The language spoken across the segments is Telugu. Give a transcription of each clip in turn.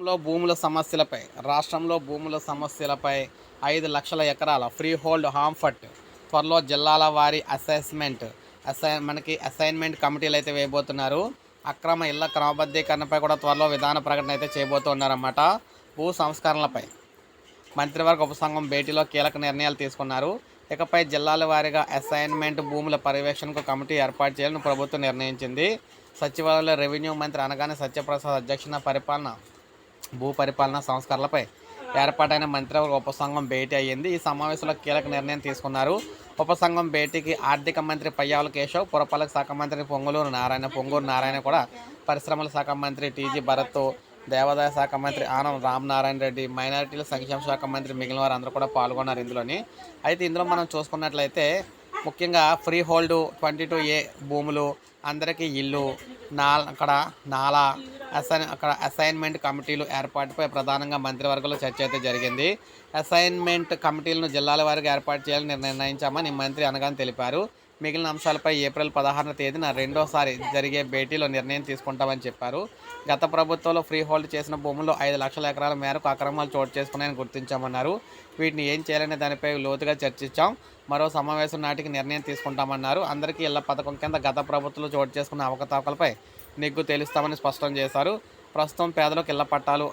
రాష్ట్రంలో భూముల సమస్యలపై రాష్ట్రంలో భూముల సమస్యలపై ఐదు లక్షల ఎకరాల ఫ్రీ హోల్డ్ హాంఫట్ త్వరలో జిల్లాల వారి అసెస్మెంట్ అసైన్ మనకి అసైన్మెంట్ కమిటీలు అయితే వేయబోతున్నారు. అక్రమ ఇళ్ళ క్రమబద్ధీకరణపై కూడా త్వరలో విధాన ప్రకటన అయితే చేయబోతున్నారన్నమాట. భూ సంస్కరణలపై మంత్రివర్గ ఉపసంఘం భేటీలో కీలక నిర్ణయాలు తీసుకున్నారు. ఇకపై జిల్లాల వారీగా అసైన్మెంట్ భూముల పర్యవేక్షణకు కమిటీ ఏర్పాటు చేయాలని ప్రభుత్వం నిర్ణయించింది. సచివాలయంలో రెవెన్యూ మంత్రి అనగానే సత్యప్రసాద్ అధ్యక్షన పరిపాలన భూ పరిపాలన సంస్కరణలపై ఏర్పాటైన మంత్రివర్గ ఉపసంఘం భేటీ అయ్యింది. ఈ సమావేశంలో కీలక నిర్ణయం తీసుకున్నారు. ఉపసంఘం భేటీకి ఆర్థిక మంత్రి పయ్యావుల కేశవ్ పురపాలక శాఖ మంత్రి పొంగులూరు నారాయణ పొంగూరు నారాయణ కూడా పరిశ్రమల శాఖ మంత్రి టీజీ భరత్ దేవాదాయ శాఖ మంత్రి ఆనం రామనారాయణ రెడ్డి మైనారిటీల సంక్షేమ శాఖ మంత్రి మిగిలిన వారు అందరూ కూడా పాల్గొన్నారు ఇందులోని. అయితే ఇందులో మనం చూసుకున్నట్లయితే ముఖ్యంగా free hold twenty two A భూములు అందరికీ ఇల్లు నా అక్కడ నాలా అసైన్ అక్కడ అసైన్మెంట్ కమిటీలు ఏర్పాటుపై ప్రధానంగా మంత్రివర్గంలో చర్చ అయితే జరిగింది. అసైన్మెంట్ కమిటీలను జిల్లాల వారికి ఏర్పాటు చేయాలని నిర్ణయించామని మంత్రి అనగానే తెలిపారు. మిగిలిన అంశాలపై ఏప్రిల్ పదహారున తేదీన రెండోసారి జరిగే భేటీలో నిర్ణయం తీసుకుంటామని చెప్పారు. గత ప్రభుత్వంలో ఫ్రీ హోల్డ్ చేసిన భూముల్లో ఐదు లక్షల ఎకరాల మేరకు అక్రమాలు చోటు చేసుకున్నాయని గుర్తించామన్నారు. వీటిని ఏం చేయాలనే దానిపై లోతుగా చర్చించాం మరో సమావేశం నాటికి నిర్ణయం తీసుకుంటామన్నారు. అందరికీ ఇళ్ళ పథకం కింద గత ప్రభుత్వంలో చోటు చేసుకున్న అవకతవకలపై నిగ్గు తేలుస్తామని స్పష్టం చేశారు. ప్రస్తుతం పేదలకు ఇళ్ళ పట్టాలు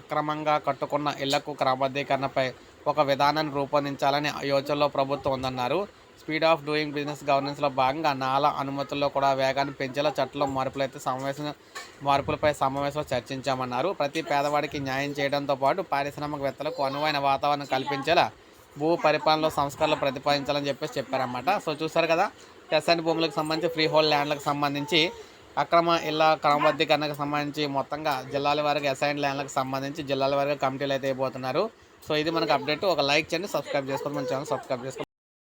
అక్రమంగా కట్టుకున్న ఇళ్ళకు క్రమబద్ధీకరణపై ఒక విధానాన్ని రూపొందించాలని యోచనలో ప్రభుత్వం ఉందన్నారు. స్పీడ్ ఆఫ్ డూయింగ్ బిజినెస్ గవర్నెన్స్లో భాగంగా నాలా అనుమతుల్లో కూడా వేగాన్ని పెంచేలా చట్టంలో మార్పులు అయితే సమావేశం మార్పులపై సమావేశంలో చర్చించామన్నారు. ప్రతి పేదవాడికి న్యాయం చేయడంతో పాటు పారిశ్రామికవేత్తలకు అనువైన వాతావరణం కల్పించేలా భూ పరిపాలనలో సంస్కరణలు ప్రతిపాదించాలని చెప్పేసి చెప్పారన్నమాట. సో చూసారు కదా ఎస్ఎన్ భూములకు సంబంధించి ఫ్రీ హోల్డ్ ల్యాండ్లకు సంబంధించి అక్రమ ఇళ్ళ క్రమబద్ధీకరణకు సంబంధించి మొత్తంగా జిల్లాల వారికి అసైన్ ల్యాండ్లకు సంబంధించి జిల్లాల వరకు కమిటీలు అయితే అయిపోతున్నారు. సో ఇది మనకు అప్డేట్. ఒక లైక్ చేయండి సబ్స్క్రైబ్ చేసుకోండి. మన ఛానల్ సబ్స్క్రైబ్ చేసుకోండి.